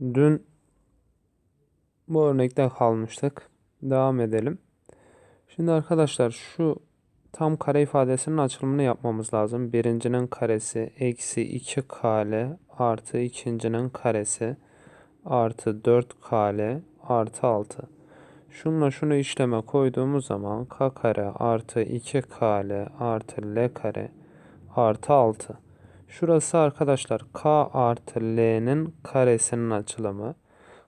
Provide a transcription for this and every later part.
Dün bu örnekte kalmıştık. Devam edelim. Şimdi arkadaşlar şu tam kare ifadesinin açılımını yapmamız lazım. Birincinin karesi eksi 2 kale artı ikincinin karesi artı 4 kale artı 6. Şunla şunu işleme koyduğumuz zaman k kare artı 2 kale artı l kare artı 6. Şurası arkadaşlar k artı l'nin karesinin açılımı.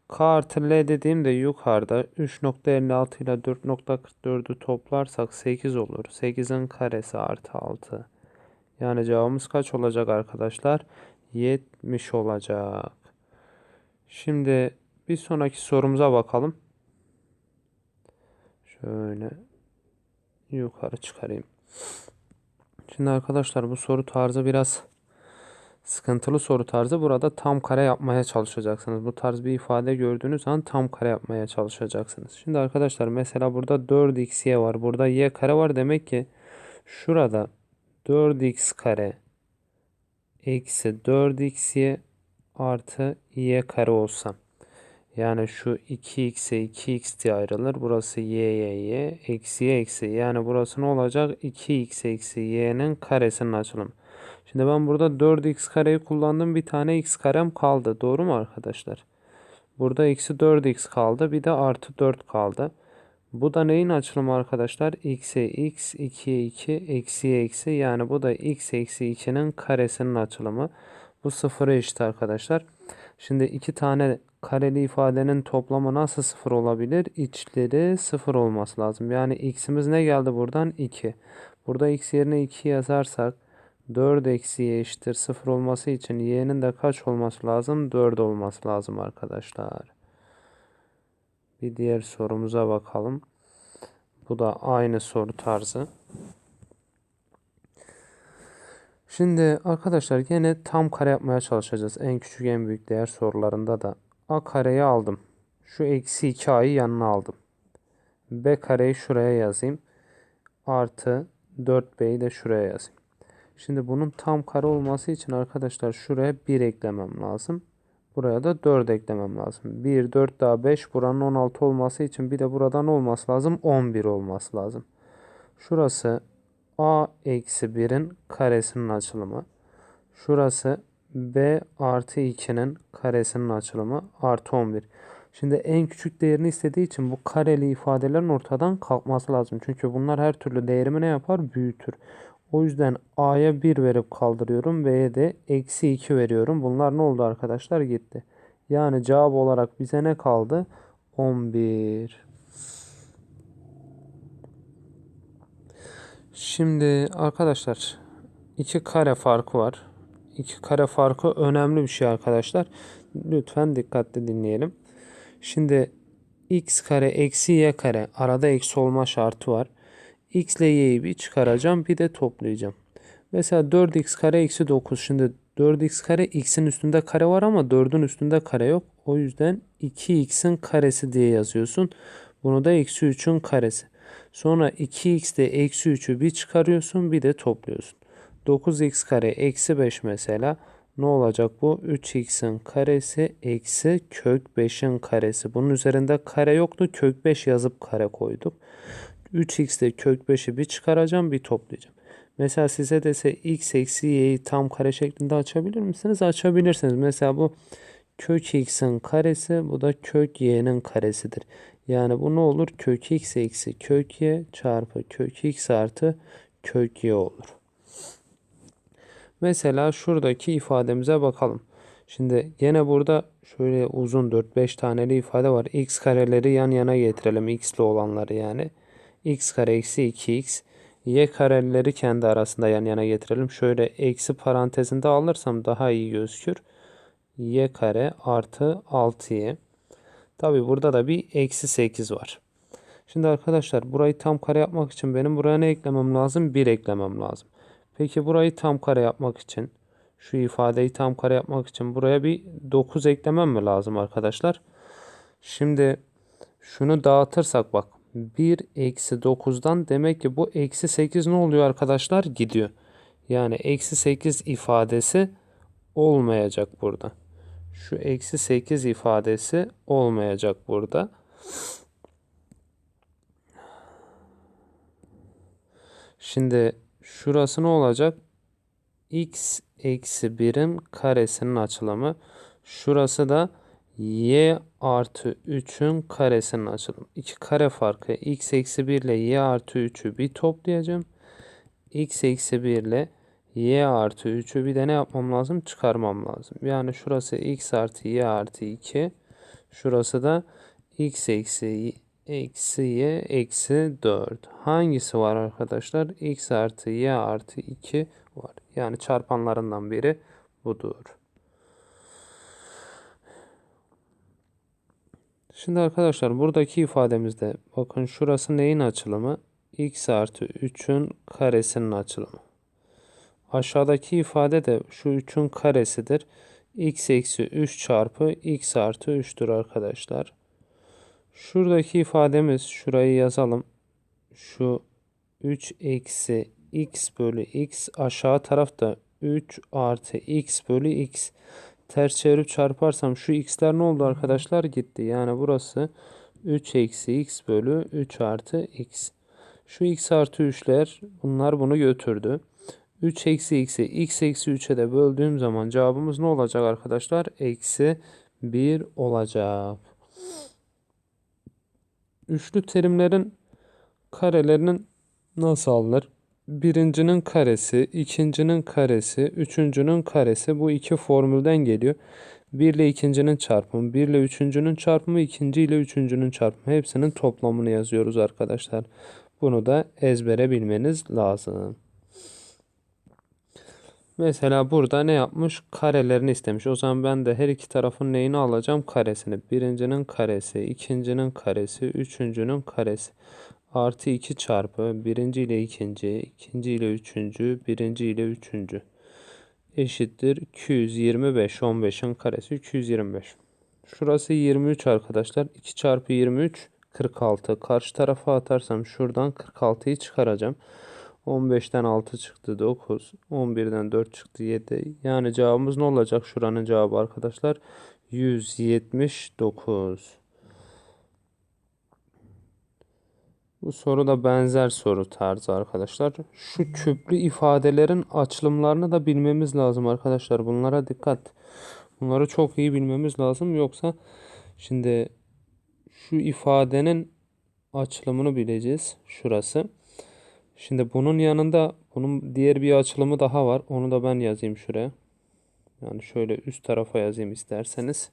K artı L dediğimde yukarıda 3.56 ile 4.44'ü toplarsak 8 olur. 8'in karesi artı 6. Yani cevabımız kaç olacak arkadaşlar? 70 olacak. Şimdi bir sonraki sorumuza bakalım. Şöyle yukarı çıkarayım. Şimdi arkadaşlar bu soru tarzı biraz sıkıntılı soru tarzı. Burada tam kare yapmaya çalışacaksınız. Bu tarz bir ifade gördüğünüz an tam kare yapmaya çalışacaksınız. Şimdi arkadaşlar mesela burada 4xy var. Burada y kare var. Demek ki şurada 4x kare eksi 4xy artı y kare olsa. Yani şu 2x'e 2x diye ayrılır. Burası y'ye y. Eksiye eksi. Yani burası ne olacak? 2x eksi y'nin karesinin açılımı. Şimdi ben burada 4x kareyi kullandım. Bir tane x karem kaldı. Doğru mu arkadaşlar? Burada eksi 4x kaldı. Bir de artı 4 kaldı. Bu da neyin açılımı arkadaşlar? x'e x, 2'ye 2, eksiye eksi. Yani bu da x eksi 2'nin karesinin açılımı. Bu sıfıra eşit arkadaşlar. Şimdi iki tane kareli ifadenin toplamı nasıl sıfır olabilir? İçleri sıfır olması lazım. Yani x'imiz ne geldi buradan? 2. Burada x yerine 2 yazarsak 4 eksi y eşittir 0 olması için y'nin de kaç olması lazım? 4 olması lazım arkadaşlar. Bir diğer sorumuza bakalım. Bu da aynı soru tarzı. Şimdi arkadaşlar yine tam kare yapmaya çalışacağız. En küçük en büyük değer sorularında da. A kareyi aldım. Şu eksi 2a'yı yanına aldım. B kareyi şuraya yazayım. Artı 4b'yi de şuraya yazayım. Şimdi bunun tam kare olması için arkadaşlar şuraya 1 eklemem lazım. Buraya da 4 eklemem lazım. 1, 4 daha 5 buranın 16 olması için bir de buradan olması lazım. 11 olması lazım. Şurası a eksi 1'in karesinin açılımı. Şurası b artı 2'nin karesinin açılımı artı 11. Şimdi en küçük değerini istediği için bu kareli ifadelerin ortadan kalkması lazım. Çünkü bunlar her türlü değerimi ne yapar? Büyütür. O yüzden A'ya 1 verip kaldırıyorum. B'ye de eksi 2 veriyorum. Bunlar ne oldu arkadaşlar? Gitti. Yani cevap olarak bize ne kaldı? 11. Şimdi arkadaşlar iki kare farkı var. İki kare farkı önemli bir şey arkadaşlar. Lütfen dikkatli dinleyelim. Şimdi x kare eksi y kare arada eksi olma şartı var x ile y'yi bir çıkaracağım bir de toplayacağım. Mesela 4x kare eksi 9. Şimdi 4x kare x'in üstünde kare var ama 4'ün üstünde kare yok. O yüzden 2x'in karesi diye yazıyorsun. Bunu da eksi 3'ün karesi. Sonra 2x de eksi 3'ü bir çıkarıyorsun bir de topluyorsun. 9x kare eksi 5 mesela. Ne olacak bu? 3x'in karesi eksi kök 5'in karesi. Bunun üzerinde kare yoktu. Kök 5 yazıp kare koyduk. 3x'te kök 5'i bir çıkaracağım bir toplayacağım. Mesela size dese x eksi y'yi tam kare şeklinde açabilir misiniz? Açabilirsiniz. Mesela bu kök x'in karesi bu da kök y'nin karesidir. Yani bu ne olur? Kök x eksi kök y çarpı kök x artı kök y olur. Mesela şuradaki ifademize bakalım. Şimdi yine burada şöyle uzun 4-5 taneli ifade var. x kareleri yan yana getirelim. x'li olanları yani x kare eksi 2x y kareleri kendi arasında yan yana getirelim. Şöyle eksi parantezinde alırsam daha iyi gözükür. y kare artı 6y. Tabi burada da bir eksi 8 var. Şimdi arkadaşlar burayı tam kare yapmak için benim buraya ne eklemem lazım? 1 eklemem lazım. Peki burayı tam kare yapmak için şu ifadeyi tam kare yapmak için buraya bir 9 eklemem mi lazım arkadaşlar? Şimdi şunu dağıtırsak bak 1 eksi 9'dan demek ki bu eksi 8 ne oluyor arkadaşlar? Gidiyor. Yani eksi 8 ifadesi olmayacak burada. Şu eksi 8 ifadesi olmayacak burada. Şimdi şurası ne olacak? x eksi 1'in karesinin açılımı. Şurası da y artı 3'ün karesinin açılımı. İki kare farkı x eksi 1 ile y artı 3'ü bir toplayacağım. x eksi 1 ile y artı 3'ü bir de ne yapmam lazım? Çıkarmam lazım. Yani şurası x artı y artı 2. Şurası da x eksi eksi y eksi 4. Hangisi var arkadaşlar? x artı y artı 2 var. Yani çarpanlarından biri budur. Şimdi arkadaşlar buradaki ifademizde bakın şurası neyin açılımı? x artı 3'ün karesinin açılımı. Aşağıdaki ifade de şu 3'ün karesidir. x eksi 3 çarpı x artı 3'tür arkadaşlar. Şuradaki ifademiz şurayı yazalım. Şu 3 eksi x bölü x aşağı tarafta 3 artı x bölü x. Ters çevirip çarparsam şu x'ler ne oldu arkadaşlar? Gitti. Yani burası 3 eksi x bölü 3 artı x. Şu x artı 3'ler bunlar bunu götürdü. 3 eksi x'i x eksi 3'e de böldüğüm zaman cevabımız ne olacak arkadaşlar? Eksi 1 olacak. Üçlü terimlerin karelerinin nasıl alınır? Birincinin karesi, ikincinin karesi, üçüncünün karesi bu iki formülden geliyor. 1 ile ikincinin çarpımı, 1 ile üçüncünün çarpımı, ikinci ile üçüncünün çarpımı. Hepsinin toplamını yazıyoruz arkadaşlar. Bunu da ezbere bilmeniz lazım. Mesela burada ne yapmış? Karelerini istemiş. O zaman ben de her iki tarafın neyini alacağım? Karesini. Birincinin karesi, ikincinin karesi, üçüncünün karesi. Artı 2 çarpı birinci ile ikinci, ikinci ile üçüncü, birinci ile üçüncü. Eşittir 225. 15'in karesi 225. Şurası 23 arkadaşlar. 2 çarpı 23 46. Karşı tarafa atarsam şuradan 46'yı çıkaracağım. 15'ten 6 çıktı 9. 11'den 4 çıktı 7. Yani cevabımız ne olacak? Şuranın cevabı arkadaşlar 179. Bu soru da benzer soru tarzı arkadaşlar. Şu küplü ifadelerin açılımlarını da bilmemiz lazım arkadaşlar. Bunlara dikkat. Bunları çok iyi bilmemiz lazım. Yoksa şimdi şu ifadenin açılımını bileceğiz. Şurası. Şimdi bunun yanında bunun diğer bir açılımı daha var. Onu da ben yazayım şuraya. Yani şöyle üst tarafa yazayım isterseniz.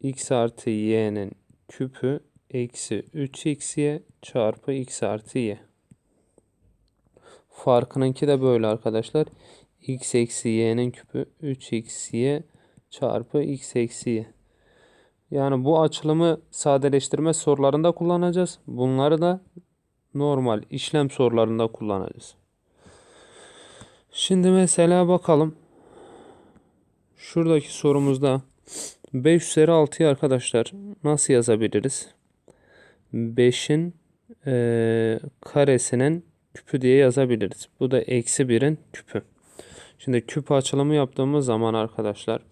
x artı y'nin küpü eksi 3xy çarpı x artı y. Farkınınki de böyle arkadaşlar. x eksi y'nin küpü 3xy çarpı x eksi y. Yani bu açılımı sadeleştirme sorularında kullanacağız. Bunları da normal işlem sorularında kullanacağız. Şimdi mesela bakalım. Şuradaki sorumuzda 5 üzeri 6'yı arkadaşlar nasıl yazabiliriz? 5'in e, karesinin küpü diye yazabiliriz. Bu da eksi 1'in küpü. Şimdi küp açılımı yaptığımız zaman arkadaşlar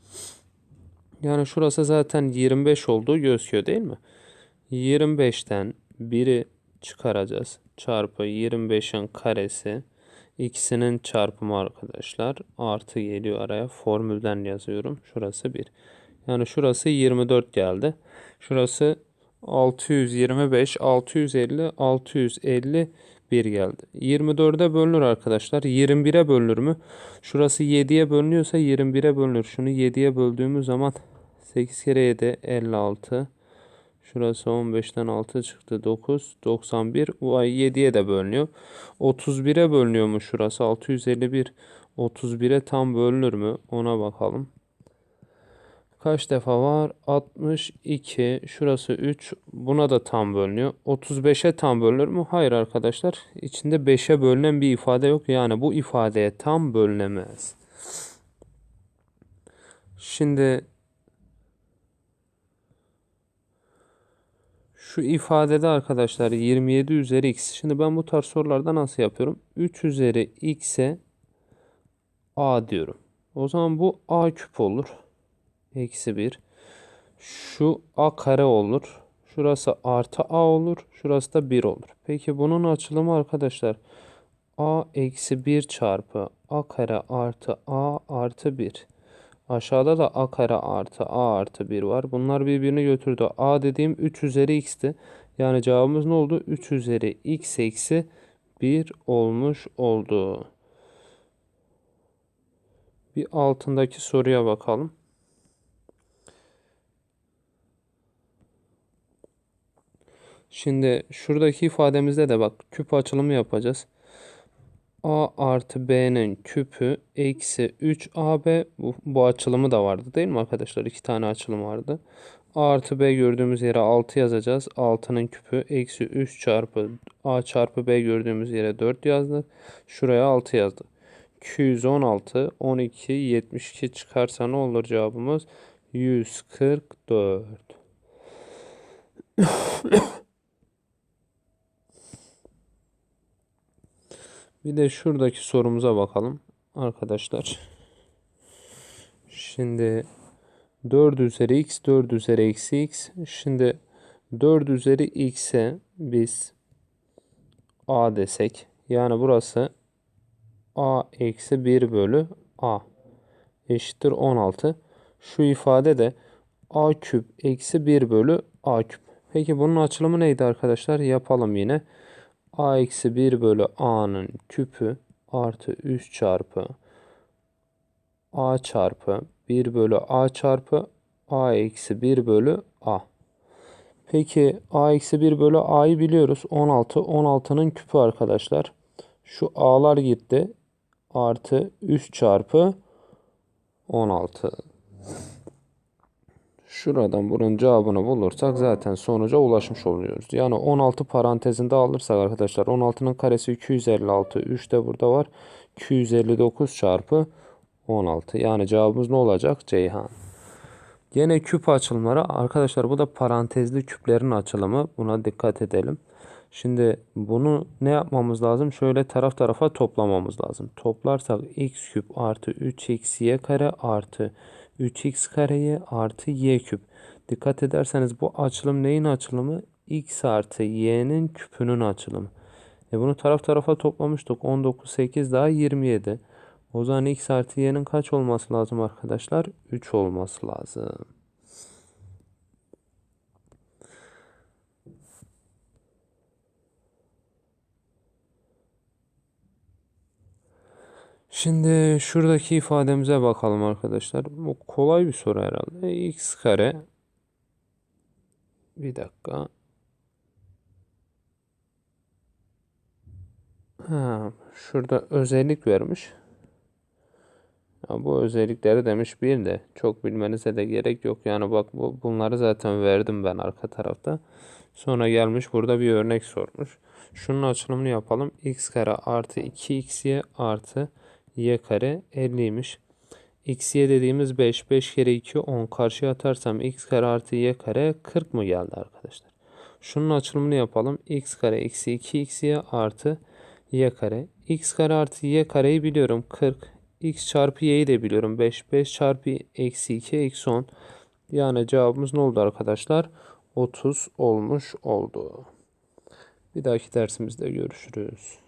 yani şurası zaten 25 olduğu gözüküyor değil mi? 25'ten 1'i çıkaracağız. Çarpı 25'in karesi. İkisinin çarpımı arkadaşlar. Artı geliyor araya. Formülden yazıyorum. Şurası 1. Yani şurası 24 geldi. Şurası 625, 650, 650 1 geldi. 24'e bölünür arkadaşlar. 21'e bölünür mü? Şurası 7'ye bölünüyorsa 21'e bölünür. Şunu 7'ye böldüğümüz zaman 8 kere 7 56. Şurası 15'ten 6 çıktı 9. 91. Bu ay 7'ye de bölünüyor. 31'e bölünüyor mu şurası? 651. 31'e tam bölünür mü? Ona bakalım. Kaç defa var? 62. Şurası 3. Buna da tam bölünüyor. 35'e tam bölünür mü? Hayır arkadaşlar. İçinde 5'e bölünen bir ifade yok. Yani bu ifadeye tam bölünemez. Şimdi şu ifadede arkadaşlar 27 üzeri x. Şimdi ben bu tarz sorularda nasıl yapıyorum? 3 üzeri x'e a diyorum. O zaman bu a küp olur eksi 1. Şu a kare olur. Şurası artı a olur. Şurası da 1 olur. Peki bunun açılımı arkadaşlar a eksi 1 çarpı a kare artı a artı 1. Aşağıda da a kare artı a artı 1 var. Bunlar birbirini götürdü. a dediğim 3 üzeri x'ti. Yani cevabımız ne oldu? 3 üzeri x eksi 1 olmuş oldu. Bir altındaki soruya bakalım. Şimdi şuradaki ifademizde de bak küp açılımı yapacağız. A artı B'nin küpü eksi 3AB bu, bu açılımı da vardı değil mi arkadaşlar? İki tane açılım vardı. A artı B gördüğümüz yere 6 yazacağız. 6'nın küpü eksi 3 çarpı A çarpı B gördüğümüz yere 4 yazdık. Şuraya 6 yazdık. 216, 12, 72 çıkarsa ne olur cevabımız? 144. Bir de şuradaki sorumuza bakalım arkadaşlar. Şimdi 4 üzeri x 4 üzeri eksi x. Şimdi 4 üzeri x'e biz a desek. Yani burası a eksi 1 bölü a eşittir 16. Şu ifade de a küp eksi 1 bölü a küp. Peki bunun açılımı neydi arkadaşlar? Yapalım yine a eksi 1 bölü a'nın küpü artı 3 çarpı a çarpı 1 bölü a çarpı a eksi 1 bölü a. Peki a eksi 1 bölü a'yı biliyoruz. 16. 16'nın küpü arkadaşlar. Şu a'lar gitti. Artı 3 çarpı 16. Şuradan bunun cevabını bulursak zaten sonuca ulaşmış oluyoruz. Yani 16 parantezinde alırsak arkadaşlar 16'nın karesi 256. 3 de burada var. 259 çarpı 16. Yani cevabımız ne olacak? Ceyhan. Yine küp açılımları arkadaşlar bu da parantezli küplerin açılımı. Buna dikkat edelim. Şimdi bunu ne yapmamız lazım? Şöyle taraf tarafa toplamamız lazım. Toplarsak x küp artı 3xy kare artı 3x kareye artı y küp. Dikkat ederseniz bu açılım neyin açılımı? x artı y'nin küpünün açılımı. E bunu taraf tarafa toplamıştık. 19, 8 daha 27. O zaman x artı y'nin kaç olması lazım arkadaşlar? 3 olması lazım. Şimdi şuradaki ifademize bakalım arkadaşlar. Bu kolay bir soru herhalde. x kare bir dakika. Ha, şurada özellik vermiş. Ya bu özellikleri demiş bir de çok bilmenize de gerek yok. Yani bak bu, bunları zaten verdim ben arka tarafta. Sonra gelmiş burada bir örnek sormuş. Şunun açılımını yapalım. x kare artı 2xy artı y kare 50'ymiş. xy dediğimiz 5. 5 kere 2 10. Karşıya atarsam x kare artı y kare 40 mı geldi arkadaşlar? Şunun açılımını yapalım. x kare eksi 2xy artı y kare. x kare artı y kareyi biliyorum 40. x çarpı y'yi de biliyorum 5. 5 çarpı eksi 2 eksi 10. Yani cevabımız ne oldu arkadaşlar? 30 olmuş oldu. Bir dahaki dersimizde görüşürüz.